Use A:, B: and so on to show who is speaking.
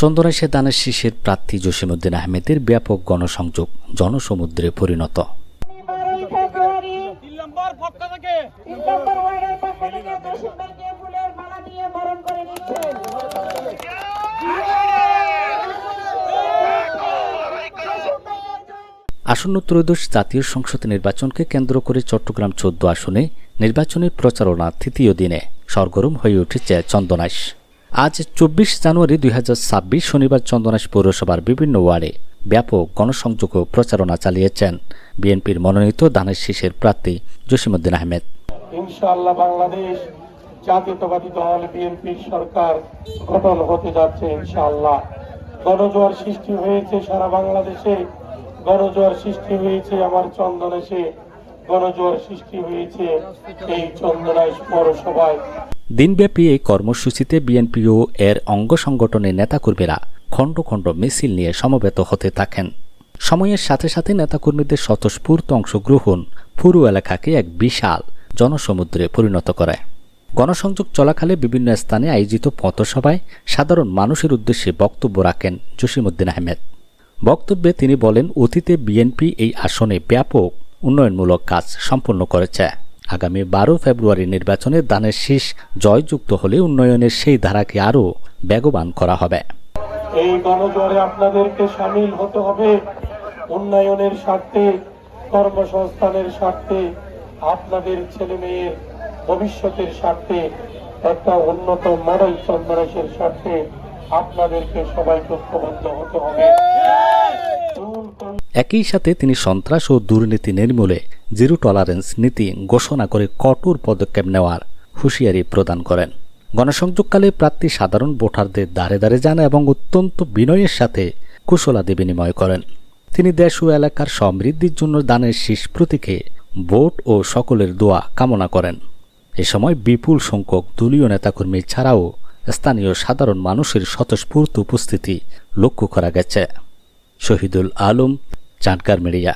A: চন্দনাইশে দানের শীষের প্রার্থী জসিমউদ্দিন আহমেদের ব্যাপক গণসংযোগ জনসমুদ্রে পরিণত। আসন্ন ত্রয়োদশ জাতীয় সংসদ নির্বাচনকে কেন্দ্র করে চট্টগ্রাম চোদ্দ আসনে নির্বাচনের প্রচারণা তৃতীয় দিনে সরগরম হয়ে উঠেছে চন্দনাইশ। আজ চব্বিশ জানুয়ারি দুই শনিবার চন্দনাইশ পৌরসভার বিভিন্ন ওয়ার্ডে ব্যাপক গণসংযোগ ও প্রচারণা চালিয়েছেন বিএনপির মনোনীত দানের শীষের প্রার্থী জসিমউদ্দিন আহমেদ।
B: ইনশাআল্লাহ বাংলাদেশ জাতীয়তাবাদী দল বিএনপির সরকার গঠন হতে যাচ্ছে ইনশাআল্লাহ। গণজোয়ার সৃষ্টি হয়েছে সারা বাংলাদেশে। গণজোয়ার সৃষ্টি হয়েছে আমার চন্দনেশে। গণজোয়ার সৃষ্টি হয়েছে এই চন্দনাইশ পৌরসভায়।
A: দিনব্যাপী এই কর্মসূচিতে বিএনপি ও এর অঙ্গ সংগঠনের নেতাকর্মীরা খণ্ড খণ্ড মিছিল নিয়ে সমবেত হতে থাকেন। সময়ের সাথে সাথে নেতাকর্মীদের স্বতঃস্ফূর্ত অংশগ্রহণ পুরো এলাকাকে এক বিশাল জনসমুদ্রে পরিণত করে। গণসংযোগ চলাকালে বিভিন্ন স্থানে আয়োজিত পথসভায় সাধারণ মানুষের উদ্দেশ্যে বক্তব্য রাখেন জসিমউদ্দিন আহমেদ। বক্তব্যে তিনি বলেন, অতীতে বিএনপি এই আসনে ব্যাপক উন্নয়নমূলক কাজ সম্পন্ন করেছে। আগামী বারো ফেব্রুয়ারি নির্বাচনে দানের শীষ জয়যুক্ত হলে উন্নয়নের সেই ধারাকে আরও বেগবান করা হবে।
B: এই গণজোয়ারে আপনাদেরকে সামিল হতে হবে। উন্নয়নের স্বার্থে, কর্মসংস্থানের স্বার্থে, আপনাদের ছেলে মেয়ের ভবিষ্যতের স্বার্থে, একটা উন্নত মডেল চন্দ্রাসের স্বার্থে আপনাদেরকে সবাইকে ঐক্যবদ্ধ হতে হবে।
A: একই সাথে তিনি সন্ত্রাস ও দুর্নীতি নির্মূলে জিরো টলারেন্স নীতি ঘোষণা করে কঠোর পদক্ষেপ নেওয়ার হুঁশিয়ারি প্রদান করেন। গণসংযোগকালে প্রার্থী সাধারণ ভোটারদের দ্বারে দ্বারে যান এবং অত্যন্ত বিনয়ের সাথে কুশলাদি বিনিময় করেন। তিনি দেশ ও এলাকার সমৃদ্ধির জন্য দানের শীষ প্রতীকে ভোট ও সকলের দোয়া কামনা করেন। এ সময় বিপুল সংখ্যক দলীয় নেতাকর্মী ছাড়াও স্থানীয় সাধারণ মানুষের স্বতঃস্ফূর্ত উপস্থিতি লক্ষ্য করা গেছে। শহীদুল আলম চাটগার মিডিয়া